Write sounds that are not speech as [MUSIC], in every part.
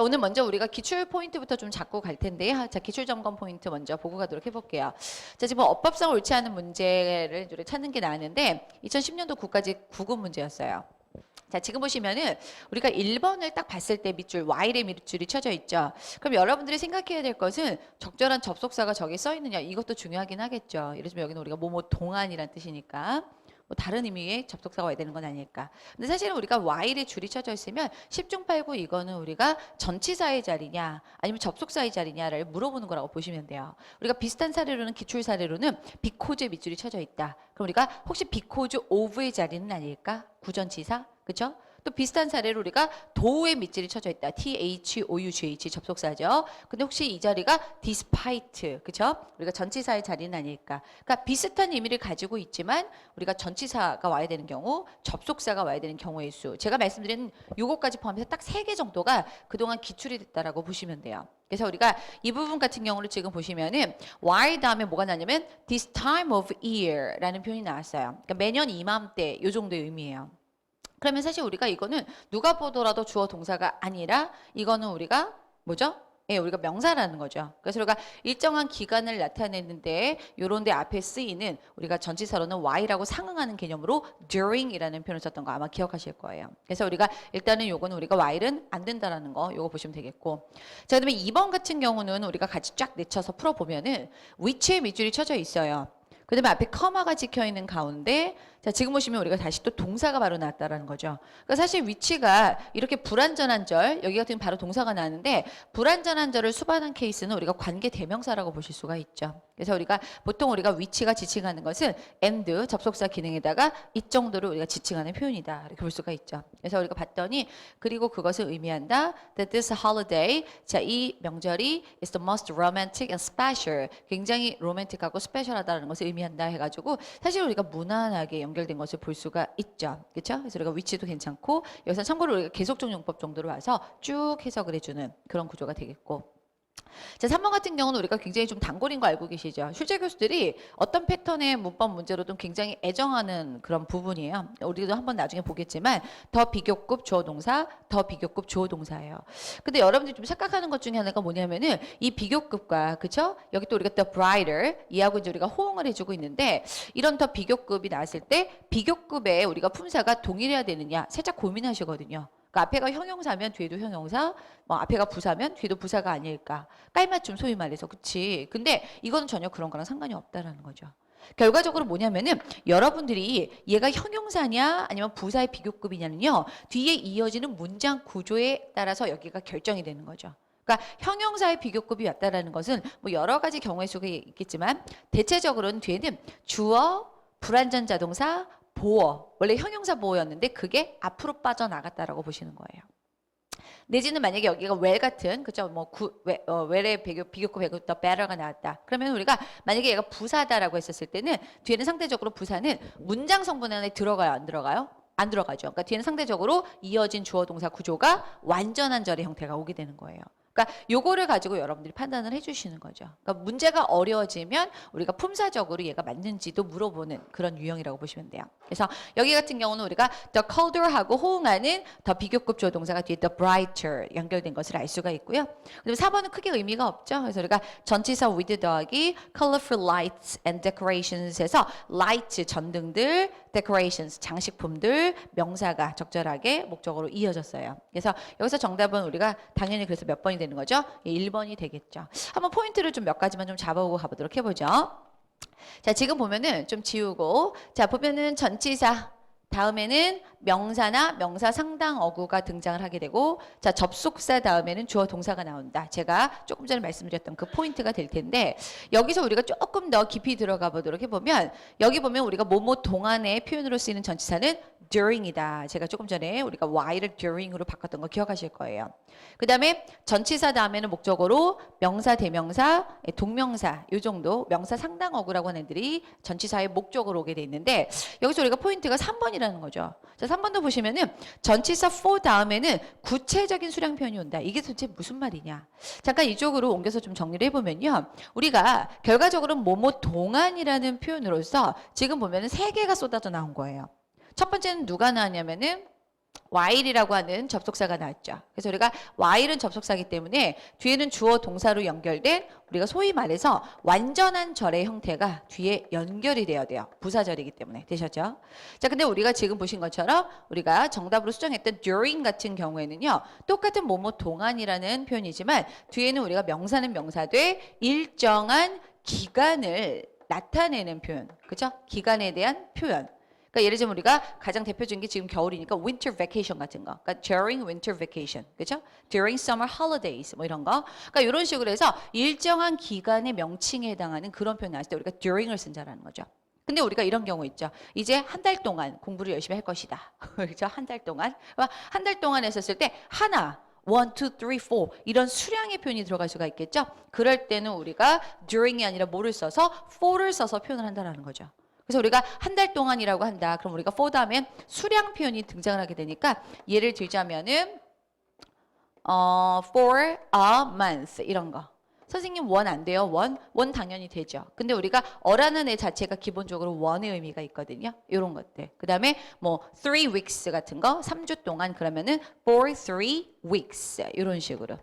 자, 오늘 먼저 우리가 기출 포인트부터 좀 잡고 갈 텐데요. 자, 기출 점검 포인트 먼저 보고 가도록 해볼게요. 자, 지금 어법상 옳지 않은 문제를 찾는 게 나왔는데 2010년도 9까지 구급 문제였어요. 자, 지금 보시면은 우리가 1번을 딱 봤을 때 밑줄 Y의 밑줄이 쳐져 있죠. 그럼 여러분들이 생각해야 될 것은 적절한 접속사가 저기 써 있느냐 이것도 중요하긴 하겠죠. 예를 들면 여기는 우리가 뭐뭐 동안이란 뜻이니까 뭐 다른 의미의 접속사가 와야 되는 건 아닐까. 근데 사실은 우리가 Y의 줄이 쳐져 있으면 10중 8구 이거는 우리가 전치사의 자리냐 아니면 접속사의 자리냐를 물어보는 거라고 보시면 돼요. 우리가 비슷한 사례로는 기출 사례로는 비코즈의 밑줄이 쳐져 있다. 그럼 우리가 혹시 비코즈 오브의 자리는 아닐까? 구전치사? 그죠? 또 비슷한 사례로 우리가 도의 밑줄이 쳐져 있다. T H O U G H 접속사죠. 근데 혹시 이 자리가 despite 그죠? 우리가 전치사의 자리는 아닐까? 그러니까 비슷한 의미를 가지고 있지만 우리가 전치사가 와야 되는 경우, 접속사가 와야 되는 경우의 수. 제가 말씀드린 요거까지 포함해서 딱 세 개 정도가 그동안 기출이 됐다라고 보시면 돼요. 그래서 우리가 이 부분 같은 경우를 지금 보시면은 why 다음에 뭐가 나냐면 this time of year라는 표현이 나왔어요. 그러니까 매년 이맘때 요 정도의 의미예요. 그러면 사실 우리가 이거는 누가 보더라도 주어 동사가 아니라 이거는 우리가 뭐죠? 예, 우리가 명사라는 거죠. 그래서 우리가 일정한 기간을 나타내는데 요런 데 앞에 쓰이는 우리가 전치사로는 y라고 상응하는 개념으로 during이라는 표현을 썼던 거 아마 기억하실 거예요. 그래서 우리가 일단은 요거는 우리가 y는 안 된다라는 거 요거 보시면 되겠고. 자, 그다음에 2번 같은 경우는 우리가 같이 쫙 내쳐서 풀어 보면은 which의 밑줄이 쳐져 있어요. 그다음에 앞에 커마가 찍혀 있는 가운데 자 지금 보시면 우리가 다시 또 동사가 바로 나왔다라는 거죠. 그러니까 사실 위치가 이렇게 불완전한 절 여기 같은 경우 바로 동사가 나왔는데 불완전한 절을 수반한 케이스는 우리가 관계 대명사라고 보실 수가 있죠. 그래서 우리가 보통 우리가 위치가 지칭하는 것은 and 접속사 기능에다가 이 정도를 우리가 지칭하는 표현이다 이렇게 볼 수가 있죠. 그래서 우리가 봤더니 그리고 그것을 의미한다 that this holiday 자 이 명절이 is the most romantic and special 굉장히 로맨틱하고 스페셜하다는 것을 의미한다 해 가지고 사실 우리가 무난하게 연결된 것을 볼 수가 있죠. 그렇죠? 그래서 우리가 위치도 괜찮고 여기서 참고로 우리가 계속적 용법 정도로 와서 쭉 해석을 해주는 그런 구조가 되겠고 자, 3번 같은 경우는 우리가 굉장히 좀 단골인 거 알고 계시죠? 실제 교수들이 어떤 패턴의 문법 문제로도 굉장히 애정하는 그런 부분이에요. 우리도 한번 나중에 보겠지만 더 비교급 주어 동사, 더 비교급 주어 동사예요. 근데 여러분들이 좀 착각하는 것 중에 하나가 뭐냐면은 이 비교급과 그쵸? 여기 또 우리가 the brighter 이하고 이제 우리가 호응을 해주고 있는데 이런 더 비교급이 나왔을 때 비교급에 우리가 품사가 동일해야 되느냐 살짝 고민하시거든요. 그러니까 앞에가 형용사면 뒤에도 형용사, 뭐 앞에가 부사면 뒤에도 부사가 아닐까. 깔맞춤 소위 말해서 그치. 근데 이거는 전혀 그런 거랑 상관이 없다라는 거죠. 결과적으로 뭐냐면은 여러분들이 얘가 형용사냐 아니면 부사의 비교급이냐는요 뒤에 이어지는 문장 구조에 따라서 여기가 결정이 되는 거죠. 그러니까 형용사의 비교급이 왔다라는 것은 뭐 여러 가지 경우의 수가 있겠지만 대체적으로는 뒤에는 주어, 불완전 자동사, 보어 원래 형용사 보어였는데 그게 앞으로 빠져나갔다라고 보시는 거예요. 내지는 만약에 여기가 well 같은 그죠 뭐 구, 왜, 어, well의 비교, 비교급 비교 더 better가 나왔다. 그러면 우리가 만약에 얘가 부사다라고 했었을 때는 뒤에는 상대적으로 부사는 문장 성분 안에 들어가요 안 들어가요? 안 들어가죠. 그러니까 뒤에는 상대적으로 이어진 주어 동사 구조가 완전한 절의 형태가 오게 되는 거예요. 그러니까 요거를 가지고 여러분들이 판단을 해주시는 거죠. 그러니까 문제가 어려워지면 우리가 품사적으로 얘가 맞는지도 물어보는 그런 유형이라고 보시면 돼요. 그래서 여기 같은 경우는 우리가 the colder하고 호응하는 더 비교급 주어 동사가 뒤에 the brighter 연결된 것을 알 수가 있고요. 그다음에 4번은 크게 의미가 없죠. 그래서 우리가 전치사 with 더하기 colorful lights and decorations에서 lights 전등들, decorations 장식품들 명사가 적절하게 목적으로 이어졌어요. 그래서 여기서 정답은 우리가 당연히 그래서 몇 번이 되는 거죠? 1번이 되겠죠. 한번 포인트를 좀 몇 가지만 좀 잡아오고 가보도록 해보죠. 자, 지금 보면은 좀 지우고, 자, 보면은 전치사, 다음에는 명사나 명사 상당 어구가 등장을 하게 되고, 자, 접속사 다음에는 주어 동사가 나온다. 제가 조금 전에 말씀드렸던 그 포인트가 될 텐데, 여기서 우리가 조금 더 깊이 들어가 보도록 해보면, 여기 보면 우리가 뭐뭐 동안의 표현으로 쓰이는 전치사는 during이다. 제가 조금 전에 우리가 y를 during으로 바꿨던 거 기억하실 거예요. 그 다음에 전치사 다음에는 목적어로 명사, 대명사, 예, 동명사 요 정도 명사 상당 어구라고 하는 애들이 전치사의 목적으로 오게 돼 있는데 여기서 우리가 포인트가 3번이라는 거죠. 자, 3번도 보시면은 전치사 for 다음에는 구체적인 수량 표현이 온다. 이게 도대체 무슨 말이냐? 잠깐 이쪽으로 옮겨서 좀 정리를 해보면요. 우리가 결과적으로 뭐뭐 동안이라는 표현으로서 지금 보면은 세 개가 쏟아져 나온 거예요. 첫 번째는 누가 나왔냐면은 while이라고 하는 접속사가 나왔죠. 그래서 우리가 while은 접속사기 때문에 뒤에는 주어 동사로 연결된 우리가 소위 말해서 완전한 절의 형태가 뒤에 연결이 되어야 돼요. 부사절이기 때문에 되셨죠? 자, 근데 우리가 지금 보신 것처럼 우리가 정답으로 수정했던 during 같은 경우에는요. 똑같은 뭐뭐 동안이라는 표현이지만 뒤에는 우리가 명사는 명사돼 일정한 기간을 나타내는 표현. 그죠? 기간에 대한 표현. 그러니까 예를 들면 우리가 가장 대표적인 게 지금 겨울이니까 winter vacation 같은 거. 그러니까 during winter vacation. 그죠? during summer holidays 뭐 이런 거. 그러니까 이런 식으로 해서 일정한 기간의 명칭에 해당하는 그런 표현 나왔을 때 우리가 during을 쓴다라는 거죠. 근데 우리가 이런 경우 있죠. 이제 한 달 동안 공부를 열심히 할 것이다. [LAUGHS] 그렇죠? 한 달 동안. 한 달 동안 했었을 때 하나 one, two, three, four 이런 수량의 표현이 들어갈 수가 있겠죠. 그럴 때는 우리가 during이 아니라 뭐를 써서 for를 써서 표현을 한다라는 거죠. 그래서 우리가 한 달 동안이라고 한다. 그럼 우리가 for 다음에 수량 표현이 등장을 하게 되니까 예를 들자면은 어 for a month 이런 거. 선생님 원 안 돼요? 원? 원 당연히 되죠. 근데 우리가 어라는 애 자체가 기본적으로 원의 의미가 있거든요. 이런 것들. 그 다음에 뭐 three weeks 같은 거 3주 동안 그러면은 for three weeks 이런 식으로.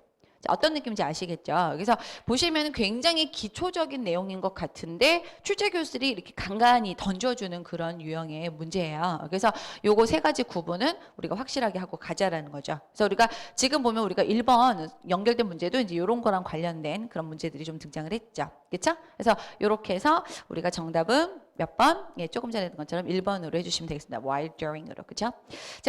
자, 어떤 느낌인지 아시겠죠? 그래서 보시면 굉장히 기초적인 내용인 것 같은데 출제 교수들이 이렇게 간간히 던져주는 그런 유형의 문제예요. 그래서 요거 세 가지 구분은 우리가 확실하게 하고 가자라는 거죠. 그래서 우리가 지금 보면 우리가 1번 연결된 문제도 이제 이런 거랑 관련된 그런 문제들이 좀 등장을 했죠. 그렇죠? 그래서 이렇게 해서 우리가 정답은 몇 번? 예, 조금 전에 했던 것처럼 1번으로 해주시면 되겠습니다. while during으로. 그렇죠?